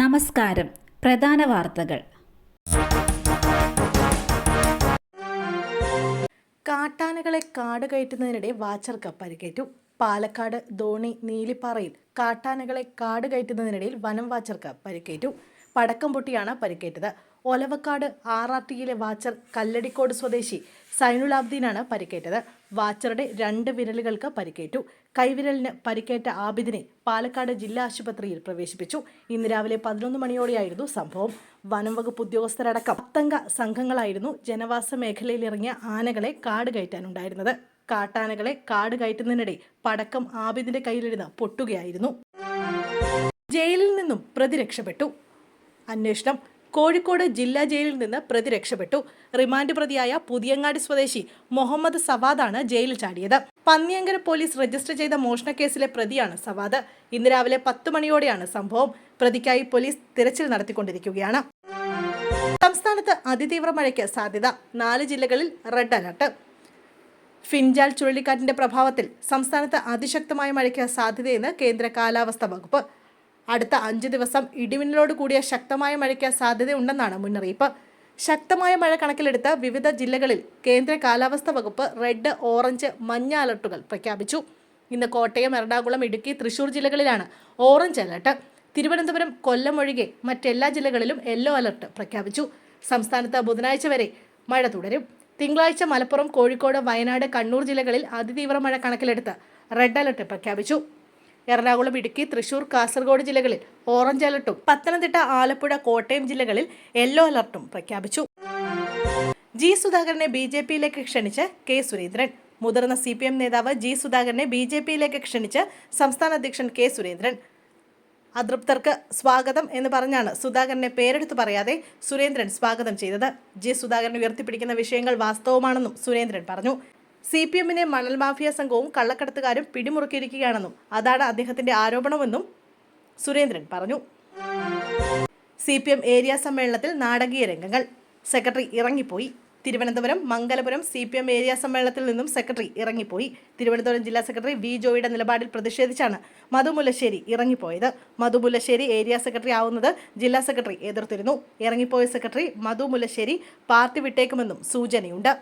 നമസ്കാരം. പ്രധാന വാർത്തകൾ. കാട്ടാനകളെ കാട് കയറ്റുന്നതിനിടെ വാച്ചർക്ക് പരിക്കേറ്റു പാലക്കാട് ധോണി നീലിപ്പാറയിൽ കാട്ടാനകളെ കാട് കയറ്റുന്നതിനിടയിൽ വനം വാച്ചർക്ക് പരിക്കേറ്റു പടക്കം പൊട്ടിയാണ് പരിക്കേറ്റത്. ഒലവക്കാട് ആർ ആർ ടിയിലെ വാച്ചർ കല്ലടിക്കോട് സ്വദേശി സൈനുൽ ആബ്ദീനാണ് പരിക്കേറ്റത്. വാച്ചറുടെ രണ്ട് വിരലുകൾക്ക് പരിക്കേറ്റു. കൈവിരലിന് പരിക്കേറ്റ ആബിദിനെ പാലക്കാട് ജില്ലാ ആശുപത്രിയിൽ പ്രവേശിപ്പിച്ചു. ഇന്ന് രാവിലെ പതിനൊന്ന് മണിയോടെയായിരുന്നു സംഭവം. വനം വകുപ്പ് ഉദ്യോഗസ്ഥരടക്കം പത്തംഗ സംഘങ്ങളായിരുന്നു ജനവാസ മേഖലയിലിറങ്ങിയ ആനകളെ കാട് കയറ്റാനുണ്ടായിരുന്നത്. കാട്ടാനകളെ കാട് കയറ്റുന്നതിനിടെ പടക്കം ആബിദിന്റെ കയ്യിലിരുന്ന് പൊട്ടുകയായിരുന്നു. ജയിലിൽ നിന്നും പ്രതി രക്ഷപ്പെട്ടു അന്വേഷണം കോഴിക്കോട് ജില്ലാ ജയിലിൽ നിന്ന് പ്രതി രക്ഷപ്പെട്ടു. റിമാൻഡ് പ്രതിയായ പുതിയങ്ങാടി സ്വദേശി മുഹമ്മദ് സവാദാണ് ജയിലിൽ ചാടിയത്. പന്നിയങ്കര പോലീസ് രജിസ്റ്റർ ചെയ്ത മോഷണക്കേസിലെ പ്രതിയാണ് സവാദ്. ഇന്ന് രാവിലെ പത്ത് മണിയോടെയാണ് സംഭവം. പ്രതിക്കായി പോലീസ് തിരച്ചിൽ നടത്തിക്കൊണ്ടിരിക്കുകയാണ്. സംസ്ഥാനത്ത് അതിതീവ്ര മഴയ്ക്ക് സാധ്യത. നാല് ജില്ലകളിൽ റെഡ് അലർട്ട്. ഫിൻജാൽ ചുഴലിക്കാറ്റിന്റെ പ്രഭാവത്തിൽ സംസ്ഥാനത്ത് അതിശക്തമായ മഴയ്ക്ക് സാധ്യതയെന്ന് കേന്ദ്ര കാലാവസ്ഥാ വകുപ്പ്. അടുത്ത അഞ്ച് ദിവസം ഇടിമിന്നലോട് കൂടിയ ശക്തമായ മഴയ്ക്ക് സാധ്യതയുണ്ടെന്നാണ് മുന്നറിയിപ്പ്. ശക്തമായ മഴ കണക്കിലെടുത്ത് വിവിധ ജില്ലകളിൽ കേന്ദ്ര കാലാവസ്ഥാ വകുപ്പ് റെഡ് ഓറഞ്ച് മഞ്ഞ അലർട്ടുകൾ പ്രഖ്യാപിച്ചു. ഇന്ന് കോട്ടയം എറണാകുളം ഇടുക്കി തൃശൂർ ജില്ലകളിലാണ് ഓറഞ്ച് അലർട്ട്. തിരുവനന്തപുരം കൊല്ലം ഒഴികെ മറ്റെല്ലാ ജില്ലകളിലും യെല്ലോ അലർട്ട് പ്രഖ്യാപിച്ചു. സംസ്ഥാനത്ത് ബുധനാഴ്ച വരെ മഴ തുടരും. തിങ്കളാഴ്ച മലപ്പുറം കോഴിക്കോട് വയനാട് കണ്ണൂർ ജില്ലകളിൽ അതിതീവ്ര മഴ കണക്കിലെടുത്ത് റെഡ് അലർട്ട് പ്രഖ്യാപിച്ചു. എറണാകുളം ഇടുക്കി തൃശൂർ കാസർഗോഡ് ജില്ലകളിൽ ഓറഞ്ച് അലർട്ടും. പത്തനംതിട്ട ആലപ്പുഴ കോട്ടയം ജില്ലകളിൽ യെല്ലോ അലർട്ടും പ്രഖ്യാപിച്ചു. ജി സുധാകരനെ ബി ജെ പിയിലേക്ക് ക്ഷണിച്ച് കെ സുരേന്ദ്രൻ. മുതിർന്ന സി പി എം നേതാവ് ജി സുധാകരനെ ബി ജെ പിയിലേക്ക് ക്ഷണിച്ച് സംസ്ഥാന അധ്യക്ഷൻ കെ സുരേന്ദ്രൻ. അതൃപ്തർക്ക് സ്വാഗതം എന്ന് പറഞ്ഞാണ് സുധാകരനെ പേരെടുത്ത് പറയാതെ സുരേന്ദ്രൻ സ്വാഗതം ചെയ്തത്. ജി സുധാകരൻ ഉയർത്തിപ്പിടിക്കുന്ന വിഷയങ്ങൾ വാസ്തവമാണെന്നും സുരേന്ദ്രൻ പറഞ്ഞു. സി പി എമ്മിനെ മണൽ മാഫിയ സംഘവും കള്ളക്കടത്തുകാരും പിടിമുറുക്കിയിരിക്കുകയാണെന്നും അതാണ് അദ്ദേഹത്തിന്റെ ആരോപണമെന്നും സുരേന്ദ്രൻ പറഞ്ഞു. സി പി എം ഏരിയ സമ്മേളനത്തിൽ നാടകീയ രംഗങ്ങൾ. സെക്രട്ടറി ഇറങ്ങിപ്പോയി. Thiruvananthapuram Mangalapuram C P M area സമ്മേളനത്തിൽ നിന്നും സെക്രട്ടറി ഇറങ്ങിപ്പോയി. തിരുവനന്തപുരം ജില്ലാ സെക്രട്ടറി വി ജോയിയുടെ നിലപാടിൽ പ്രതിഷേധിച്ചാണ് മധു മുല്ലശ്ശേരി ഇറങ്ങിപ്പോയത്. മധു മുല്ലശ്ശേരി ഏരിയ സെക്രട്ടറി ആവുന്നത് ജില്ലാ സെക്രട്ടറി എതിർത്തിരുന്നു. ഇറങ്ങിപ്പോയ സെക്രട്ടറി മധു മുല്ലശ്ശേരി പാർട്ടി വിട്ടേക്കുമെന്നും സൂചനയുണ്ട്.